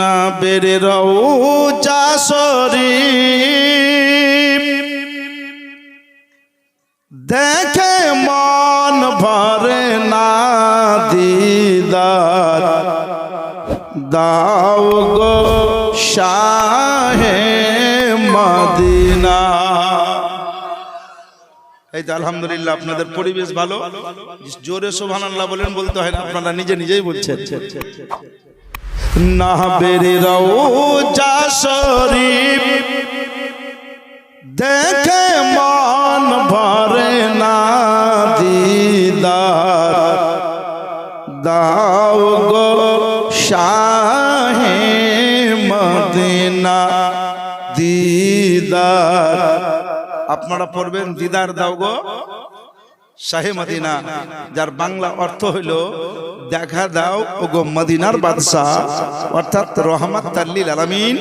না বেড়ে রৌজা শরীফ। দেখে মন ভরে না দিদার। দাও গো শাহে মদিনা। এই তো আলহামদুলিল্লাহ, আপনাদের পরিবেশ ভালো। জোরে সোভান আল্লাহ বলেন, বলতে হয় না, আপনারা নিজে নিজেই বলছেন। না বেরে রৌজা শরীফ। দেখে মন ভরে না দিদার। দাও গো শাহে মদিনা দিদার। আপনারা পড়বেন দিদার দাও গো শাহে মদিনা, যার বাংলা অর্থ হইল দেখা দাও, ওগো মদিনার বাদশাহ, অর্থাৎ রহমত তাল্লিল আলামিন,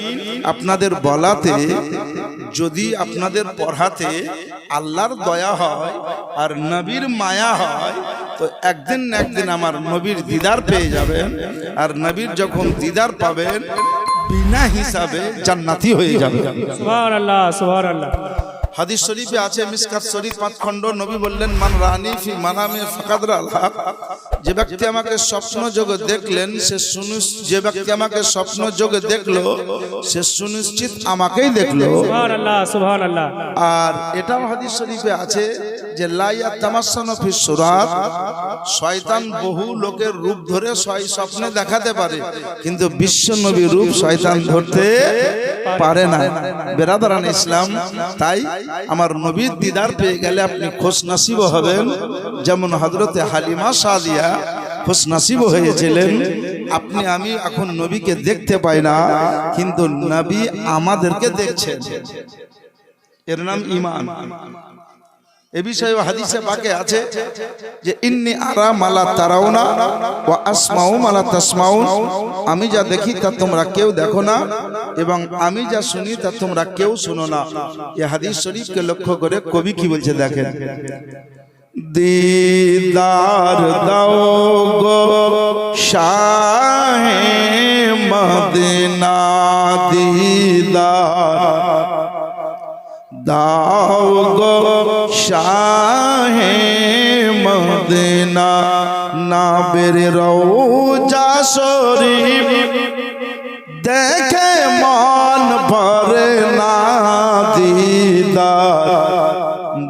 আপনাদের বলাতে, যদি আপনাদের পড়াতে আল্লাহর দয়া হয় আর নবীর মায়া হয়, তো একদিন না একদিন আমার নবীর দিদার পেয়ে যাবেন, আর নবীর যখন দিদার পাবেন, বিনা হিসাবে জান্নাতি হয়ে যাবে সুবহান আল্লাহ আল্লাহ হাদিস শরীফে আছে মিসকাত শরীফ পাঁচ খণ্ড নবী বললেন মান রানি ফি মানামে ফাকাদরা আল্লাহ। যে ব্যক্তি আমাকে স্বপ্ন যোগে দেখলেন সে সুনি যে ব্যক্তি আমাকে স্বপ্ন যোগে দেখল সে সুনিশ্চিত আমাকেই দেখল। আর এটাও হাদিস শরীফে আছে যে লাইয়া তামাসানো ফি সুরাত, শয়তান বহু লোকের রূপ ধরে ছয় স্বপ্নে দেখাতে পারে, কিন্তু বিশ্ব নবী রূপ শয়তান ধরতে পারে না। বেরাদারান ইসলাম, তাই আমার নবীর দিদার পেয়ে গেলে আপনি খোশ নাসিব হবেন। যেমন হজরতে হালিমা সাদিয়া খোশ নাসিব হয়েছিলেন, আপনি আমি এখন নবীকে দেখতে পাই না, কিন্তু নবী আমাদেরকে দেখছেন। এর নাম ইমান। এ বিষয়ে হাদিসে বাকে আছে যে ইন্নি আরা মালা তারাউনা ও আসমাউ মালা তাসমাউন। আমি যা দেখি তা তোমরা কেউ দেখো না এবং আমি যা শুনি তা তোমরা কেউ শুনো না। এ হাদিস শরীফকে লক্ষ্য করে কবি কি বলছে দেখেন? দিদার দাও না বের রৌজা শরীফ। দেখে মন ভরে না দিদার।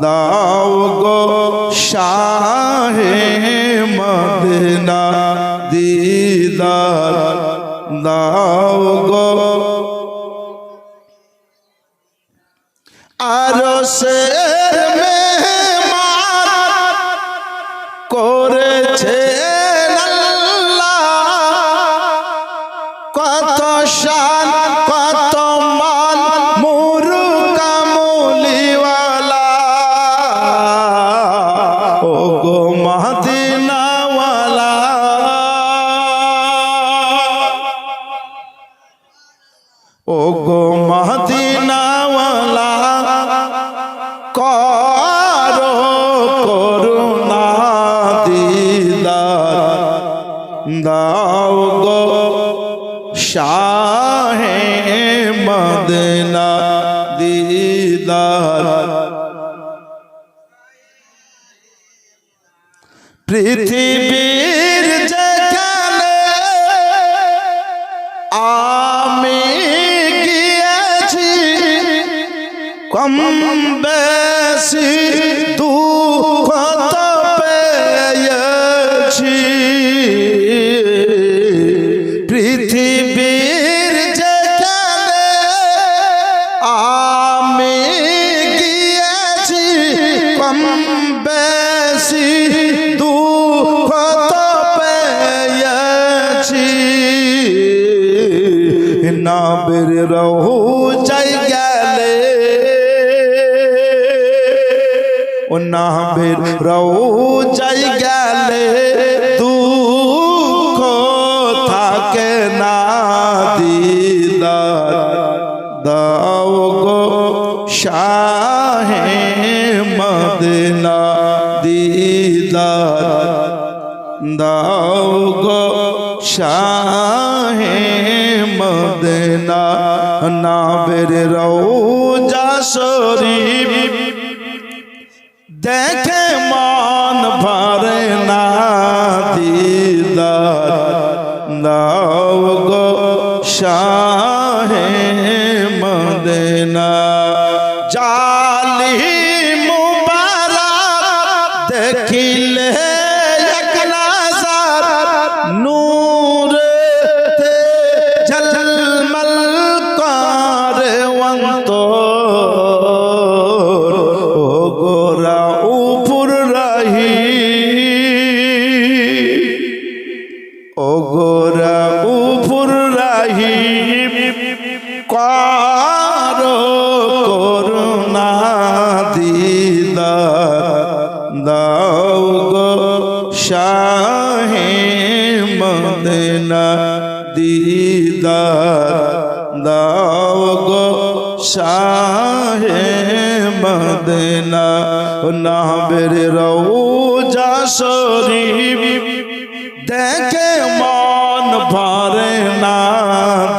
দাও গো শাহে মদিনা। গো পৃথিবীর যেখানে আমি গিয়েছি কম বেশি বেশি দুঃখ তো পেয়েছি। না বের রহু যাই গেলে। ও না বের রহু যাই গেলে দুঃখ থাকে না দিদার। দাও গো শাহে মদিনা দাও গো শাহে মদনা নাবের রওজা শরীফ। দেখে দেখিলে এক নজর নূর তে ঝলমল করে অন্তর। ও গোরা উপর রাহি। ও গোরা উপর রাহি। কার করুণা দিদা নাবের রৌজা শরীফ দেখে মন ভরে না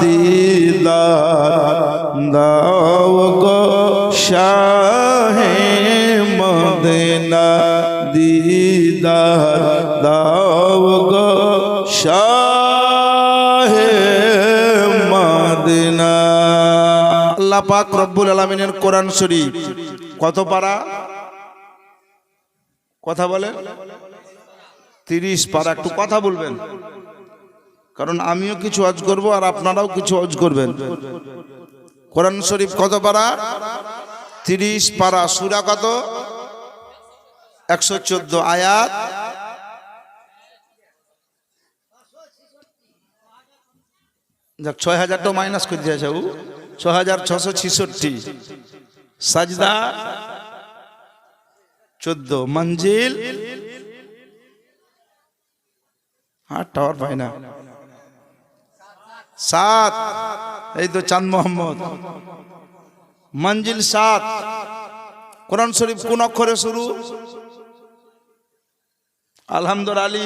দিদার দাও গো শাহে মদিনা দিদার দাও গো শাহে মদিনা। আল্লাহ পাক রব্বুল আলমিনের কোরআন শরীফ কত পারা? কথা বলেন তিরিশ পারা একটু কথা বলবেন। কারণ আমিও কিছু অজ করব আর আপনারাও কিছু অজ করবেন। কোরআন শরীফ কত পারা? তিরিশ পারা। সুরা কত? একশো চোদ্দ আয়াত। যাক, ছয় হাজারটা মাইনাস করে দিয়েছে ও। ছ হাজার ছশো ছিষট্টি। সাজদা চোদ্দ মঞ্জিল। হ্যাঁ টাওয়ার পাই সাত, এই তো চাঁদ মোহাম্মদ। মঞ্জিল সাত। কোরআন শরীফ কোন অক্ষরে শুরু? আলহামদুল আলী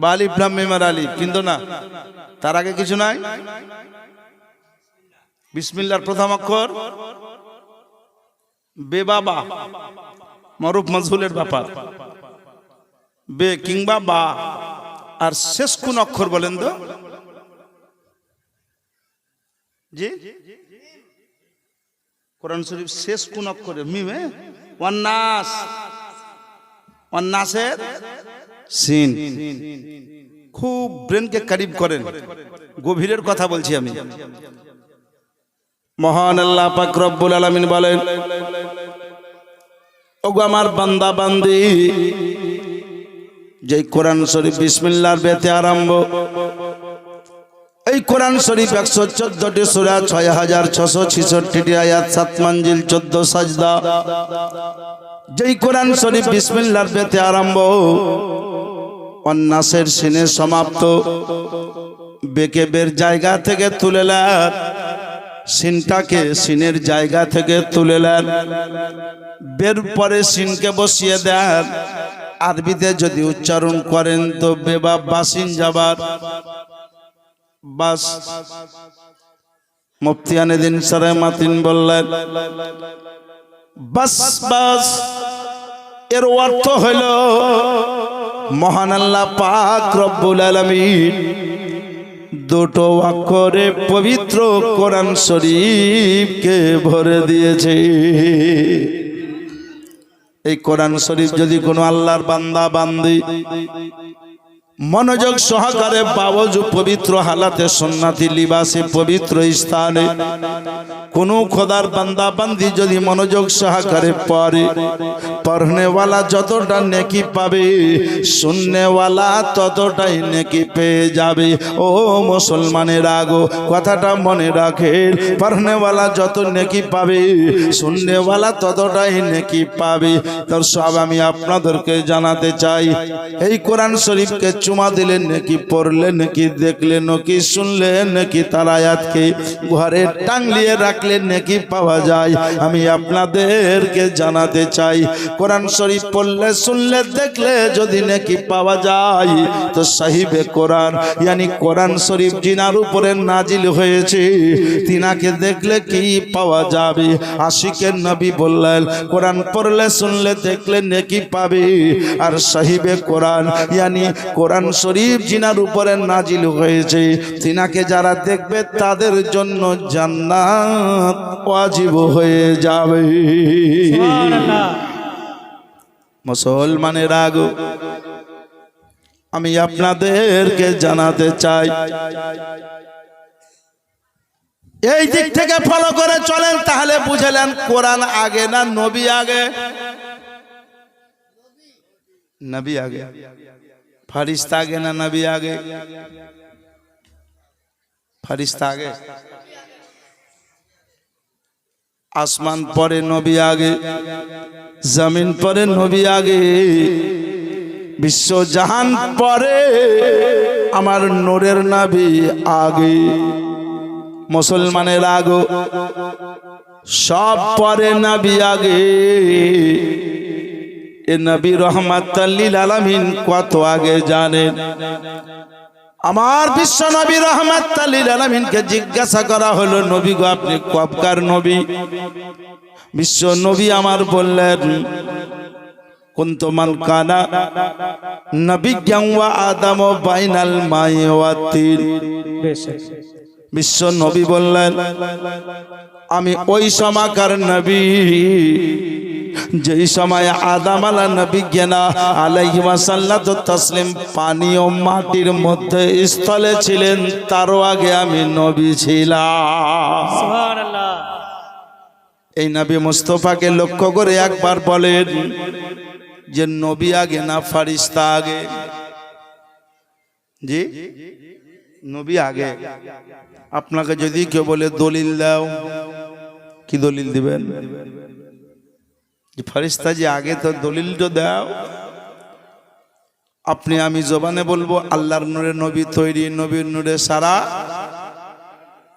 বা আলিফ মিমার আলী কিন্তু না, তার আগে কিছু নাই? বিসমিল্লার প্রথম অক্ষর। বে বাবা। মরুফ মজহুলের ব্যাপার বে কিংবা বা, আর শেষ কোন অক্ষর বলেন তো? জি? কোরআন শরীফ শেষ কোন অক্ষরে? মিমে ওয়ান্নাস। ওয়ান্নাসের সিন। খুব ব্রেনকে কারিব করেন। গভীরের কথা বলছি আমি। মহান আল্লাহ পাক রব্বুল আলামিন বলেন ওগো আমার বান্দা বান্দি যে কোরআন শরীফ বিসমিল্লার বেতে আরম্ভ, এই কোরআন শরীফ একশো চোদ্দটি সুরা, ছয় হাজার ছশো ছিষট্টি আয়াত, সাত মঞ্জিল, চোদ্দ সাজদা। যেই কোরআন শরীফ বিসমিল্লার বেতে আরম্ভ অন্যাসের সিনে সমাপ্ত, বেকে বের জায়গা থেকে তুলে নেন সিনটাকে সিনের জায়গা থেকে তুলে নেন। বের পরে সিনকে বসিয়ে দেন। আরবিতে যদি উচ্চারণ করেন তো বেবা বাসিন যাবার। বাস। মুফতিয়ানে দিন সারে মাতিন বললেন, বাস বাস, এর অর্থ হইল, মহান আল্লাহ পাক রব্বুল আলামিন দুটো অক্ষরে পবিত্র কোরআন শরীফকে ভরে দিয়েছে। এই কোরআন শরীফ যদি কোনো আল্লাহর বান্দা বান্দি মনোযোগ সহকারে বাবজু পবিত্র হালাতে সন্ন্যাতি লিবাসে পবিত্র স্থানে। কোন খোদার বান্দা বান্দি যদি মনোযোগ সহকারে পড়ে, পড়নেওয়ালা যতটা নেকি পাবে, শুননেওয়ালা ততটাই নেকি পেয়ে যাবে। ও মুসলমানের আগো, কথাটা মনে রাখেন, পড়নেওয়ালা যত নেকি পাবে, শুননেওয়ালা ততটাই নেকি পাবে। তোর সব আমি আপনাদেরকে জানাতে চাই, এই কোরআন শরীফকে চুমা দিলেন, নাকি পড়লে নাকি দেখলে নাকি শুনলে নাকি তার আয়াতকে ঘরে টাংলিয়ে রাখলে নাকি পাওয়া যায়। আমি আপনাদেরকে জানাতে চাই, কোরআন শরীফ পড়লে, শুনলে, দেখলে যদি নাকি পাওয়া যায়, তো সাহিবে কোরআন, ইয়ানি কোরআন শরীফ জিনার উপরে নাজিল হয়েছে। তিনাকে দেখলে কি পাওয়া যাবে? আশিকের নবী বললেন, কোরআন পড়লে, শুনলে, দেখলে নাকি পাবে। আর সাহিবে কোরআন, ইয়ানি কোরআন শরীফ জিনার উপরে নাজিল হয়েছে। তিনাকে যারা দেখবে তাদের জন্য জান্নাত ওয়াজিব হয়ে যাবে। মুসলমানের আগো আমি আপনাদেরকে জানাতে চাই। এই দিক থেকে ফলো করে চলেন তাহলে বুঝলেন কোরআন আগে না নবী আগে? নবী আগে। ফারিস্তা আগে না নবী আগে? ফারিস্তা আগে। আসমান পরে নবী আগে, জমিন পরে নবী আগে, বিশ্ব জাহান পরে আমার নোরের নাবি আগে। মুসলমানের আগো, সব পরে নাবি আগে। এ নবী রহমাত আলামিন কত আগে জানেন? আমার বিশ্ব নবী রহমাত আলামিনকে জিজ্ঞাসা করা হলো, নবী গো, আপনি কবকার নবী? বিশ্ব নবী আমার বললেন, কুন্ত মান কানা নবী ওয়া আদম বাইনাল ওয়া বিশ্ব নবী বললেন আমি ওই সমাকার নবী। যেই সময় আদাম আলা নবী জ্ঞানা আলাইহি ওয়াসাল্লাতু তাসলিম পানি ও মাটির মধ্যে স্থলে ছিলেন তারও আগে আমি নবী ছিলাম। সুবহানাল্লাহ। এই নবী মুস্তফাকে লক্ষ্য করে একবার বলেন যে নবী আগে না ফারিস্তা আগে? জি? নবী আগে। আপনাকে যদি কেউ বলে দলিল দাও, কি দলিল দিবেন? ফারিস্তা যে আগে তো দলিল তো দাও, আপনি আমি জবানে বলব, আল্লাহর নূরে নবী তৈরি, নবীর নূরে সারা,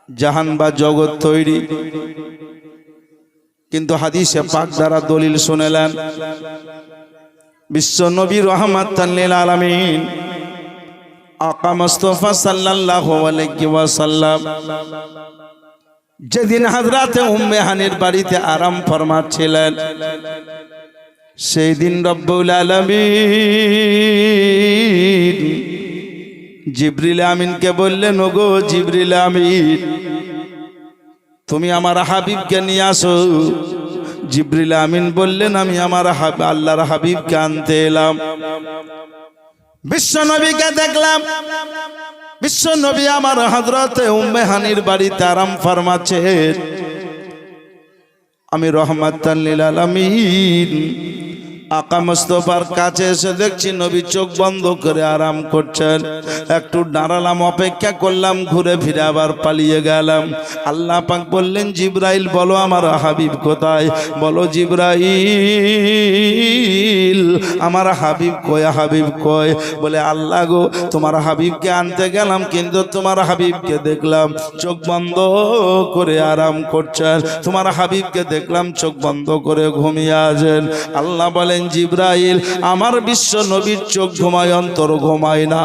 জাহান বা জগৎ তৈরি। কিন্তু হাদিসে পাক দ্বারা দলিল শুনেলেন, বিশ্ব নবী রহমাত আলামিন আকা মুস্তফা সাল্লাল্লাহু আলাইহি ওয়াসাল্লাম যেদিন হাজরাতে উম্মে হানির বাড়িতে আরাম ফরমাচ্ছিলেন সেই দিন রব্বুল আলামিন জিবরিল আমিনকে বললেন, ওগো জিবরিল আমিন, তুমি আমার হাবিবকে নিয়ে আসো। জিবরিল আমিন বললেন, আমি আমার আল্লাহর হাবিবকে আনতে এলাম। বিশ্ব নবীকে দেখলাম। বিশ্ব নবী আমার হজরতে উম্মেহানির বাড়িতে আরাম ফার্মাছে আমি রহমাত আলামিন আকা মুস্তফার কাছে এসে দেখছি নবী চোখ বন্ধ করে আরাম করছেন। একটু দাঁড়ালাম, অপেক্ষা করলাম, ঘুরে ফিরে আবার পালিয়ে গেলাম। আল্লাহ পাক বললেন, জিব্রাইল, বলো আমার হাবিব কোথায়? বলো, জিব্রাইল, আমার হাবিব কয় হাবিব কয়? বলে, আল্লাহ গো, তোমার হাবিবকে আনতে গেলাম, কিন্তু তোমার হাবিবকে দেখলাম চোখ বন্ধ করে আরাম করছেন। তোমার হাবিবকে দেখলাম চোখ বন্ধ করে ঘুমিয়ে আছেন। আল্লাহ বলেন, জিব্রাইল, আমার বিশ্ব নবীর চোখ ঘুমায়, অন্তর ঘুমায় না।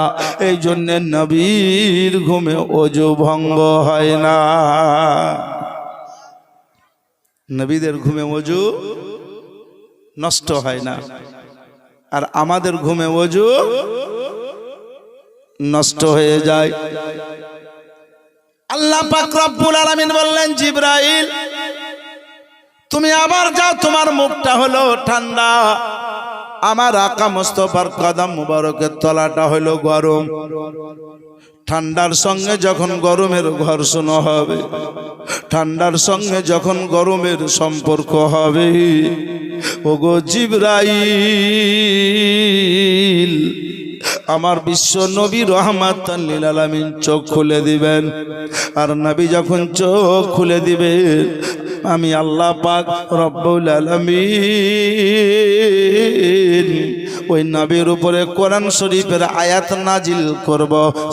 এই জন্য নবীর ঘুমে অজু ভঙ্গ হয় না। নবীদের ঘুমে অজু নষ্ট হয় না। আর আমাদের ঘুমে অজু নষ্ট হয়ে যায়। আল্লাহ পাক রব্বুল আলামিন বললেন, জিব্রাইল তুমি আবার যাও, তোমার মুখটা হলো ঠান্ডা। আমার আকা মোস্তফার কদম মুবারকের তলাটা হলো গরম। ঠান্ডার সঙ্গে যখন গরমের ঘর্ষণ হবে, ঠান্ডার সঙ্গে যখন গরমের সম্পর্ক হবে, ওগো জিব্রাইল, আমার বিশ্ব নবী রহমাত আলামিন চোখ খুলে দিবেন। আর নবী যখন চোখ খুলে দিবেন আমি আল্লাহ পাক রব্বুল আলামিন। ওই নবীর উপরে কোরআন শরীফের আয়াত নাজিল করব।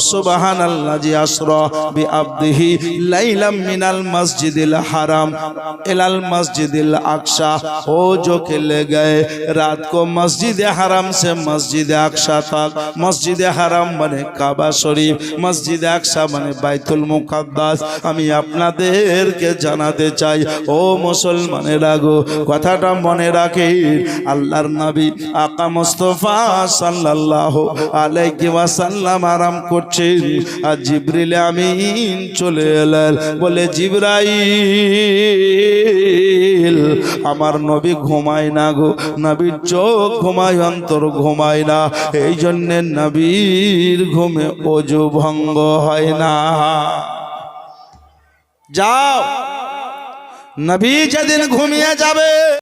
সুবাহান আল্লাহ জি আসর। বি আব্দিহি লাইলাম মিনাল মসজিদিল হারাম এলাল মসজিদিল আকসা। ও জো খেলে গে রাত কো মসজিদে হারাম সে মসজিদে আকসা তাক মসজিদে হারাম মানে কাবা শরীফ, মসজিদ আকসা মানে বাইতুল মুকাদ্দাস। আমি আপনাদেরকে জানাতে চাই, ও মুসলমানেরা গো, কথাটা মনে রাখি আল্লাহর নবী আকামস্ত মুস্তফা সাল্লাল্লাহু আলাইহি ওয়াসাল্লাম আরাম করছেন। আর জিবরিল আমিন চলে এলেন। বলে, জিবরাইল, আমার নবী ঘুমায় না গো। নবীর চোখ ঘুমায়, অন্তর ঘুমায় না। এই জন্যে নবীর ঘুমে অজু ভঙ্গ হয় না। যাও। নবী যেদিন ঘুমিয়ে যাবে